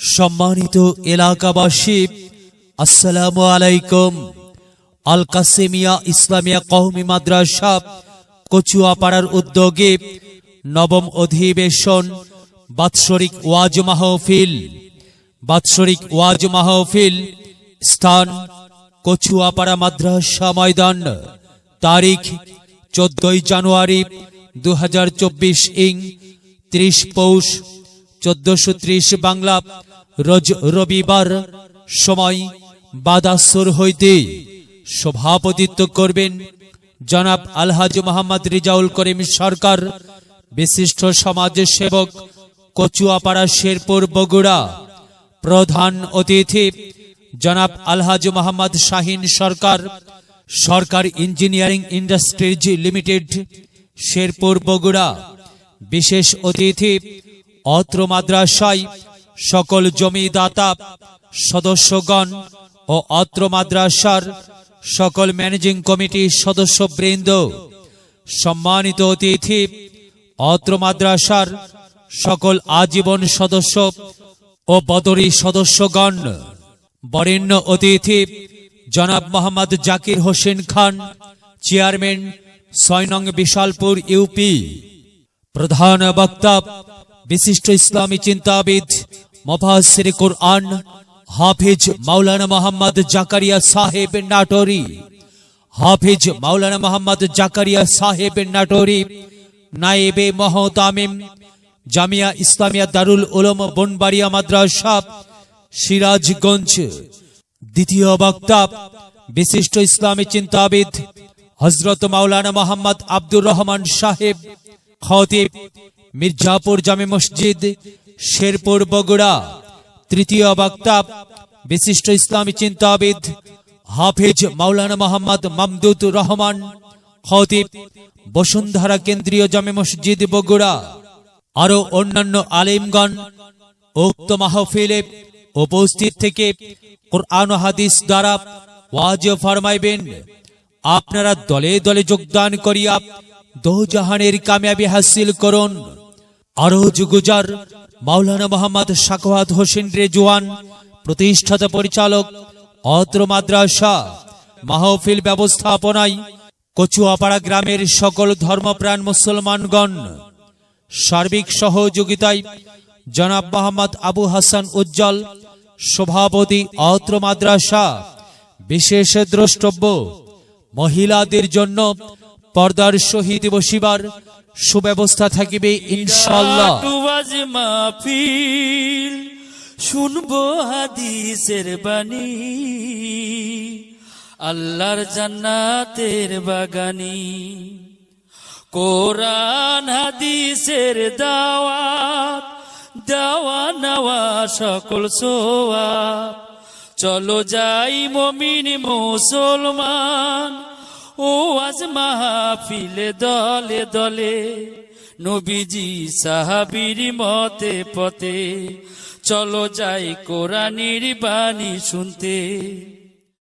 সম্মানিত এলাকাবাসী, আসসালামু আলাইকুম। আল কাসেমিয়া ইসলামিয়া কওমি মাদ্রাসা, কচুয়াপাড়ার উদ্যোগে নবম অধিবেশন, বাৎসরিক ওয়াজ মাহফিল, বাৎসরিক ওয়াজ মাহফিল, স্থান, কচুয়াপাড়া মাদ্রাসা ময়দান, তারিখ, চোদ্দই জানুয়ারি দু হাজার চব্বিশ ইং, ত্রিশ পৌষ চোদ্দশো ত্রিশ বাংলা রোজ রবিবার সময় বাদাসুর হইতে সভাপতিত্ব করবেন জনাব আলহাজ মোহাম্মদ রিজাউল করিম সরকার, বিশিষ্ট সমাজ সেবক, কচুয়াপাড়া শেরপুর, বগুড়া। প্রধান অতিথি জনাব আলহাজ Mohammad Shahin Sarkar Sarkar engineering industries limited, Sherpur, Bogura. বিশেষ অতিথি অত্র মাদ্রাসায় সকল জমিদাতা, সদস্যগণ ও অত্র মাদ্রাসার সকল ম্যানেজিং কমিটির সদস্যবৃন্দ, সম্মানিত অতিথি, অত্র মাদ্রাসার সকল আজীবন সদস্য ও বদরি সদস্যগণ, বরেণ্য অতিথি জনাব মোহাম্মদ জাকির হোসেন খান, চেয়ারম্যান ছয় নং বিশালপুর ইউপি, প্রধান বক্তা বিশিষ্ট ইসলামী চিন্তাবিদ মফাসির কুরআন, হাফিজ মাওলানা মোহাম্মদ জাকারিয়া সাহেব নাটোরি। হাফিজ মাওলানা মোহাম্মদ জাকারিয়া সাহেব নাটোরি, নায়েবে মহতামিম জামিয়া ইসলামিয়া দারুল উলুম বনবাড়িয়া মাদ্রাসা, সিরাজগঞ্জ। দ্বিতীয় বক্তা, বিশিষ্ট ইসলামী চিন্তাবিদ হজরত মাওলানা মোহাম্মদ আব্দুর রহমান সাহেব, খতিব। মির্জাপুর জামে মসজিদ, শেরপুর বগুড়া। তৃতীয় বক্তা, বিশিষ্ট ইসলামী চিন্তাবিদ, হাফিজ মাওলানা মোহাম্মদ মামদুদ রহমান, খতিব বসুন্ধরা কেন্দ্রীয় জামে মসজিদ বগুড়া। আরও অন্যান্য আলিমগণ, উক্ত মাহফিলে উপস্থিত থেকে কোরআন হাদিস দ্বারা ওয়াজ ফরমাইবেন। আপনারা দলে দলে যোগদান করিয়া দোজাহানের কামিয়াবি হাসিল করুন। আরও যুগুজার মাওলানা মোহাম্মদ শাকওয়াত হোসেন রেজওয়ান, প্রতিষ্ঠাতা পরিচালক অত্র মাদ্রাসা, মাহফিল ব্যবস্থাপনায় কচুয়াপাড়া গ্রামের সকল ধর্মপ্রাণ মুসলমানগণ, সার্বিক সহযোগিতায় জনাব মোহাম্মদ আবু হাসান উজ্জ্বল, সভাপতি অত্র মাদ্রাসা, বিশেষ দ্রষ্টব্য, মহিলাদের জন্য পর্দার শহীদ বসিবার সুব্যবস্থা থাকিবে ইনশাল্লাহ শুনব হাদিসের বাণী। আল্লাহর জান্নাতের বাগানি। কোরআন, হাদিসের দাওয়াত, দেওয়া নেওয়া সকল সোয়া চলো যাই মমিন মুসলমান ও আজ মাহফিলে দলে দলে নবীজি সাহাবির মতে পথে চলো যাই কোরআনির বাণী শুনতে।